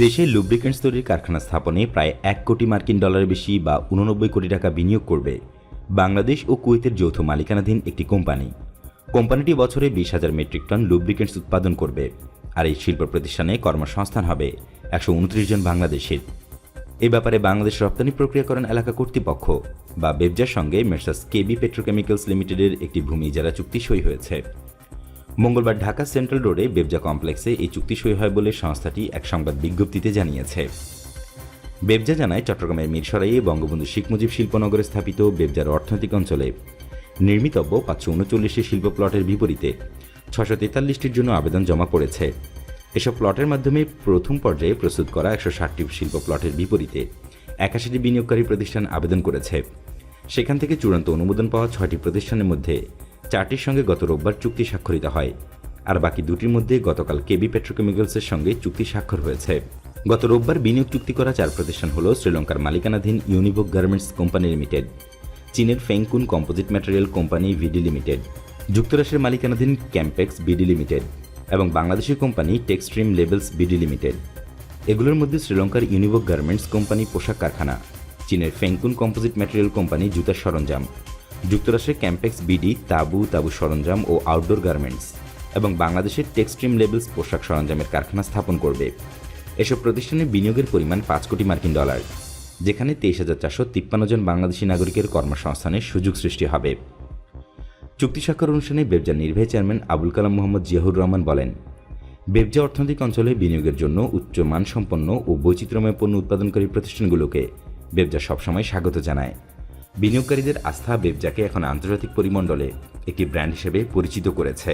দেশে লুব্রিকেন্টস তৈরির কারখানা স্থাপনে প্রায় এক কোটি মার্কিন ডলারের বেশি বা উননব্বই কোটি টাকা বিনিয়োগ করবে বাংলাদেশ ও কুয়েতের যৌথ মালিকানাধীন একটি কোম্পানি। কোম্পানিটি বছরে বিশ হাজার মেট্রিক টন লুব্রিকেন্টস উৎপাদন করবে আর এই শিল্প প্রতিষ্ঠানে কর্মসংস্থান হবে একশো উনত্রিশ জন বাংলাদেশের। এ ব্যাপারে বাংলাদেশ রপ্তানি প্রক্রিয়াকরণ এলাকা কর্তৃপক্ষ বা বেবজার সঙ্গে মেসার্স কেবি পেট্রোকেমিক্যালস লিমিটেডের একটি ভূমি ইজারা চুক্তি সই হয়েছে। মঙ্গলবার ঢাকা সেন্ট্রাল রোডে বেবজা কমপ্লেক্সে এই চুক্তি সই হয় বলে সংস্থাটি এক সংবাদ বিজ্ঞপ্তিতে জানিয়েছে। বেবজা জানায়, চট্টগ্রামের মিরসরাইয়ে বঙ্গবন্ধু শেখ মুজিব শিল্পনগরে স্থাপিত বেবজার অর্থনৈতিক অঞ্চলে নির্মিতব্য পাঁচশো উনচল্লিশটি শিল্প প্লটের বিপরীতে ছশো তেতাল্লিশটির জন্য আবেদন জমা পড়েছে। এসব প্লটের মাধ্যমে প্রথম পর্যায়ে প্রস্তুত করা একশো ষাটটি শিল্প প্লটের বিপরীতে একাশিটি বিনিয়োগকারী প্রতিষ্ঠান আবেদন করেছে। সেখান থেকে চূড়ান্ত অনুমোদন পাওয়া ছয়টি প্রতিষ্ঠানের মধ্যে চারটির সঙ্গে গত রোববার চুক্তি স্বাক্ষরিত হয়। আর বাকি দুটির মধ্যে গতকাল কেবি পেট্রোকেমিক্যালসের সঙ্গে চুক্তি স্বাক্ষর হয়েছে। গত রোববার বিনিয়োগ চুক্তি করা চার প্রতিষ্ঠান হল শ্রীলঙ্কার মালিকানাধীন ইউনিভোক গার্মেন্টস কোম্পানি লিমিটেড চীনের Fengkun composite material company VD limited যুক্তরাষ্ট্রের মালিকানাধীন ক্যাম্পেক্স বিডি লিমিটেড এবং Bangladeshi company Textrim labels BD limited এগুলোর মধ্যে শ্রীলঙ্কার ইউনিভোক গার্মেন্টস কোম্পানি পোশাক কারখানা, চীনের ফেংকুন কম্পোজিট ম্যাটেরিয়াল কোম্পানি জুতার সরঞ্জাম যুক্তরাষ্ট্রের ক্যাম্পেক্স বিডি তাবু তাবু সরঞ্জাম ও আউটডোর গার্মেন্টস এবং বাংলাদেশের টেক্সট্রিম লেবেলস পোশাক সরঞ্জামের কারখানা স্থাপন করবে। এসব প্রতিষ্ঠানে বিনিয়োগের পরিমাণ পাঁচ কোটি মার্কিন ডলার, যেখানে তেইশ হাজার চারশো তিপ্পান্ন জন বাংলাদেশি নাগরিকের কর্মসংস্থানের সুযোগ সৃষ্টি হবে। চুক্তি স্বাক্ষর অনুষ্ঠানে বেবজার নির্বাহী চেয়ারম্যান আবুল কালাম মোহাম্মদ জিয়াহুর রহমান বলেন, বেবজা অর্থনৈতিক অঞ্চলে বিনিয়োগের জন্য উচ্চ মানসম্পন্ন ও বৈচিত্র্যময় পণ্য উৎপাদনকারী প্রতিষ্ঠানগুলোকে বেবজা সবসময় স্বাগত জানায়। বিনিয়োগকারীদের আস্থা বেবজাকে এখন আন্তর্জাতিক পরিমণ্ডলে একটি ব্র্যান্ড হিসেবে পরিচিত করেছে।